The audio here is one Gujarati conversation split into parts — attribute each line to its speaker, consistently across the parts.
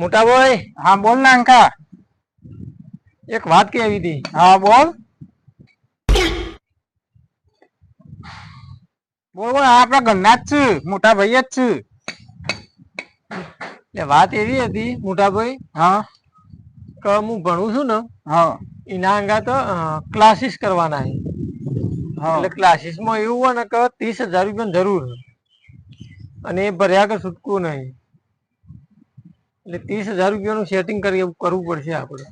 Speaker 1: મોટા ભાઈ?
Speaker 2: હા બોલ ના અંકા.
Speaker 1: એક વાત કેવી હતી.
Speaker 2: હા બોલ. બોલ બોલ આપણા ઘરના જ છે. મોટા ભાઈ જ છે.
Speaker 1: એટલે વાત એવી હતી મોટા ભાઈ
Speaker 2: હા.
Speaker 1: કે હું ભણું છું ને
Speaker 2: હા.
Speaker 1: એના અંગા તો ક્લાસીસ કરવાના છે. એટલે ક્લાસીસમાં એવું હોય ને કે ત્રીસ હજાર રૂપિયાની જરૂર અને એ ભર્યા કે છૂટકું નહીં. એટલે ત્રીસ હજાર રૂપિયાનું સેટિંગ કરી કરવું પડશે આપણે.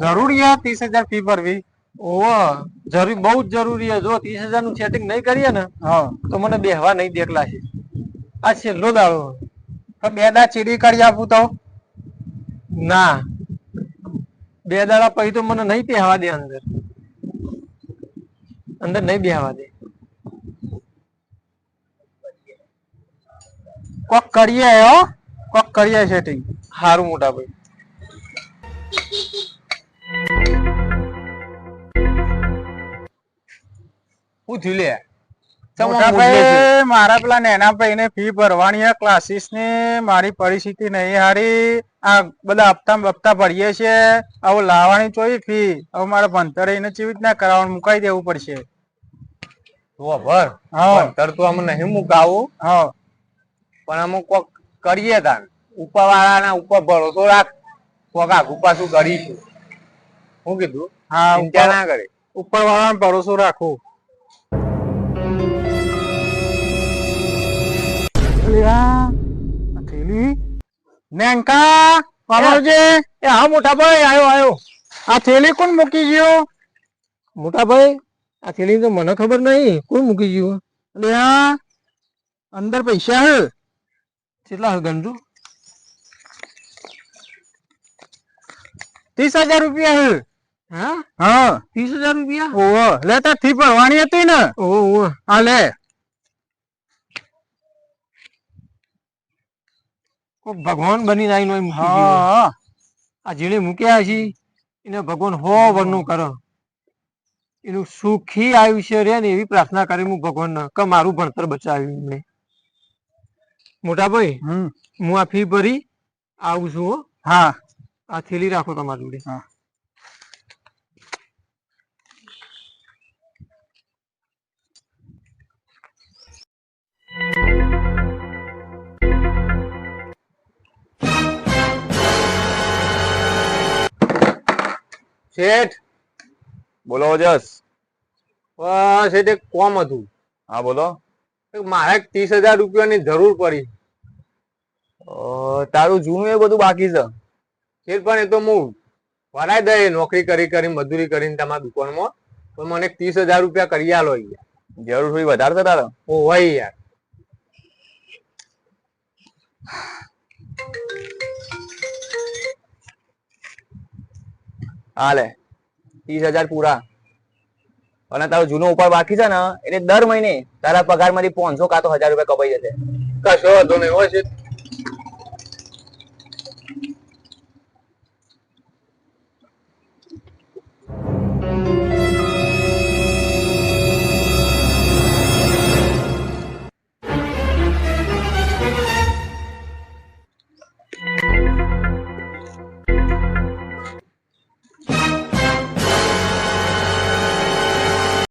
Speaker 2: જરૂરી હે ત્રીસ હજાર ફી ભરવી.
Speaker 1: ઓવા જરૂરી બહુ જ જરૂરી છે. જો ત્રીસ હજારનું સેટિંગ નહીં કરીએ ને
Speaker 2: હા.
Speaker 1: તો મને બેહવા નહીં દેખલા છે. આ છેલ્લો દાડો.
Speaker 2: તો બે દા ચીડી કરી આપું તો?
Speaker 1: ના. બે દાડા પછી તો મને નહીં બેહવા દે અંદર. અંદર નહીં બેહવા દે.
Speaker 2: કોક કરીએ હો. કોક કરીએ સેટિંગ
Speaker 1: સારું મોટા ભાઈ. હું થયું લે?
Speaker 2: મારા પેલા નેના ભાઈ ને ફી ભરવાની ક્લાસીસની. મારી પરિસ્થિતિ નહીં હારી. આ બધા હપ્તા બપ્તા ભરીએ છે હવે લાવવાની ચોઈ ફી હવે મારે ભણતર એને ચીવી રીતના કરાવવાનું મુકાઈ દેવું પડશે. હા.
Speaker 1: ભણતર તો આમ નહીં મુકાવું.
Speaker 2: હા.
Speaker 1: પણ અમુક કોક કરીએ તાન ઉપર વાળાના ઉપર ભરોસો રાખ. કોકા આગુ પાછું કરીશું? શું કીધું?
Speaker 2: હા
Speaker 1: ચિંતા ના કરે.
Speaker 2: ઉપર વાળાનો ભરોસો રાખો. થેલી નેંકા પાવરજે
Speaker 1: એ હા મોટા ભાઈ આયો. આવ્યો
Speaker 2: આ થેલી કોણ મૂકી ગયો?
Speaker 1: મોટા ભાઈ આ થેલી તો મને ખબર નહીં. કોણ મૂકી ગયું?
Speaker 2: અરે હા અંદર પૈસા હે?
Speaker 1: કેટલા હે ગંજુ
Speaker 2: ત્રીસ હજાર રૂપિયા હે.
Speaker 1: હા?
Speaker 2: હા.
Speaker 1: ત્રીસ હજાર રૂપિયા?
Speaker 2: ઓહો લે તાર ભરવાની હતી ને.
Speaker 1: ઓહો
Speaker 2: હા લે.
Speaker 1: ભગવાન બની જાય
Speaker 2: હા.
Speaker 1: આ જેણે મૂક્યા છે એને ભગવાન હો વરનું કરો. એનું સુખી આયુષ્ય રહે ને એવી પ્રાર્થના કરી હું ભગવાન કે મારું ભણતર બચાવ્યું મેં. મોટા ભાઈ
Speaker 2: હમ
Speaker 1: હું આ ફી ભરી આવું છું હો
Speaker 2: હા
Speaker 1: આ થેલી રાખો તમારી જોડે
Speaker 2: હા.
Speaker 1: શેઠ
Speaker 3: બોલો જસ
Speaker 1: અ, શેઠ એક કોમ હતું
Speaker 3: હા બોલો
Speaker 1: એક મારે ત્રીસ હજાર રૂપિયાની જરૂર પડી.
Speaker 3: તારું જૂનું એ બધું બાકી છે.
Speaker 1: શેઠ પણ એ તો હું ભરાઈ દે નોકરી કરી કરી મજૂરી કરીને તમારા દુકાનમાં. તો મને ત્રીસ હજાર રૂપિયા કરી આલો યાર
Speaker 3: જરૂર થોડી વધારે છે તારે?
Speaker 1: ઓ હોય યાર.
Speaker 3: હાલે. ત્રીસ હજાર પૂરા. અને તારો જૂનો ઉપાડ બાકી છે ને, એટલે દર મહિને તારા પગારમાંથી પાંચસો કાં તો હજાર રૂપિયા કપાઈ જશે.
Speaker 1: કશો વાંધો નહીં હોય છે